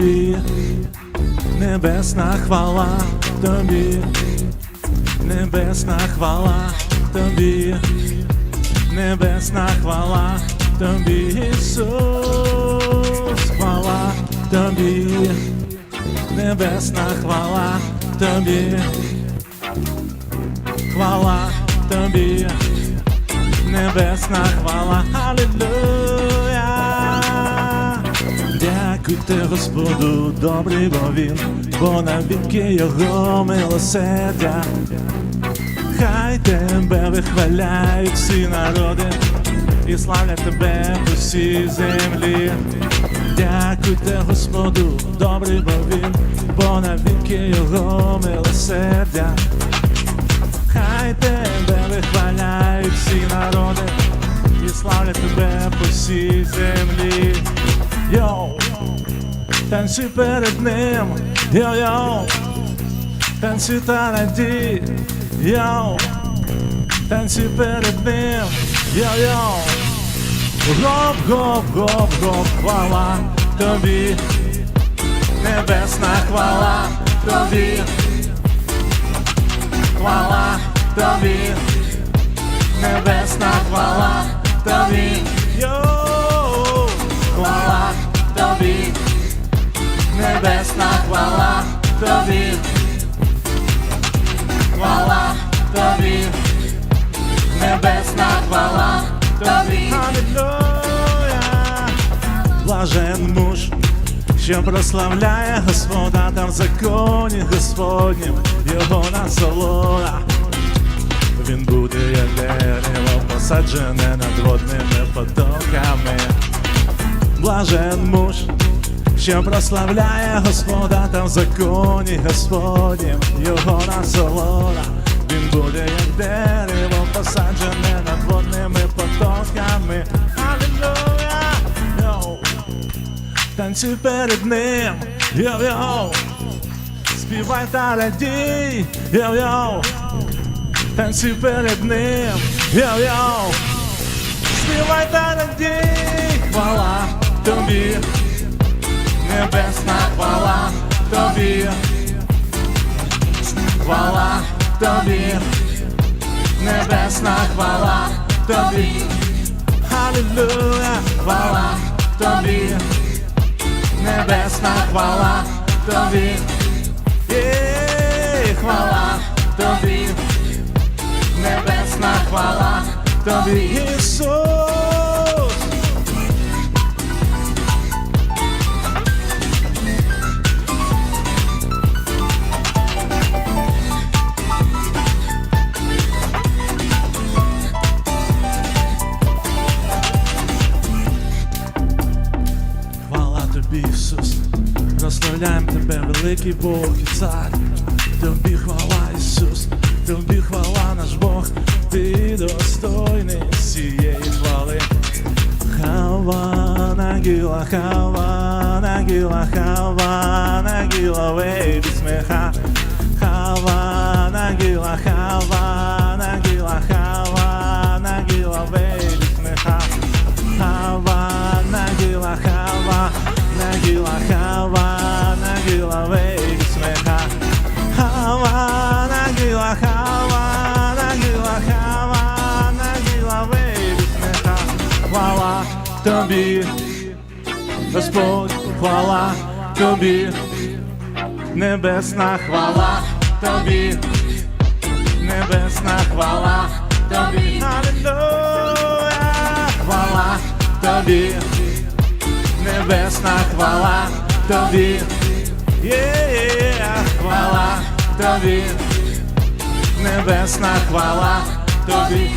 тобі, небесна хвала тобі, небесна хвала тобі, небесна хвала тобі, Ісус, хвала тобі, небесна хвала тобі, хвала тобі, небесна хвала, Алілуя. Дякуйте Господу, добрий бо він, бо навіки його милосердя. Хай тебе вихваляють всі народи і славлять тебе по всій землі. Дякуйте Господу, добрий бо він, бо навіки його милосердя. Хай тебе вихваляють всі народи і славлять тебе по всій землі. Йоу, танцюй перед ним, йоу-йоу, танцюй та радій, йоу, танцюй перед ним, йоу-йоу. Гоп, гоп, гоп, гоп, хвала тобі, небесна хвала тобі, хвала тобі, небесна хвала хвала тобі, хвала тобі, небесна хвала тобі. Блажен муж, що прославляє Господа там в законі Господнім, його насолода. Він буде як дерево, посаджене над водними потоками. Блажен муж, що прославляє Господа там в законі Господнім, його насолода. Він буде як дерево, посаджене над водними потоками. Алілуя! Йоу! Танцюй перед ним, йоу-йоу! Співай та радій, йоу-йоу! Танцюй перед ним, йоу-йоу! Співай та радій, хвала тобі, небесна хвала тобі, хвала тобі, небесна хвала тобі, Алілуя, хвала тобі, небесна хвала тобі, Є, хвала тобі, небесна хвала тобі, тобі, Ісус, прославляємо тебе, великий Бог і цар. Тобі хвала, Ісус, тобі хвала наш Бог, ти достойний цієї хвали. Хава нагіла, хава нагіла, хава нагіла, вей смеха. Хава нагіла, хава нагіла, хава нагіла, вей смеха. Хава нагіла, хава нагіла, хава нагіла, вей смеха. Хвала тобі, Господь, хвала тобі, небесна хвала тобі, небесна хвала тобі, Алілуя, хвала тобі, небесна хвала тобі, хвала тобі, небесна хвала тобі,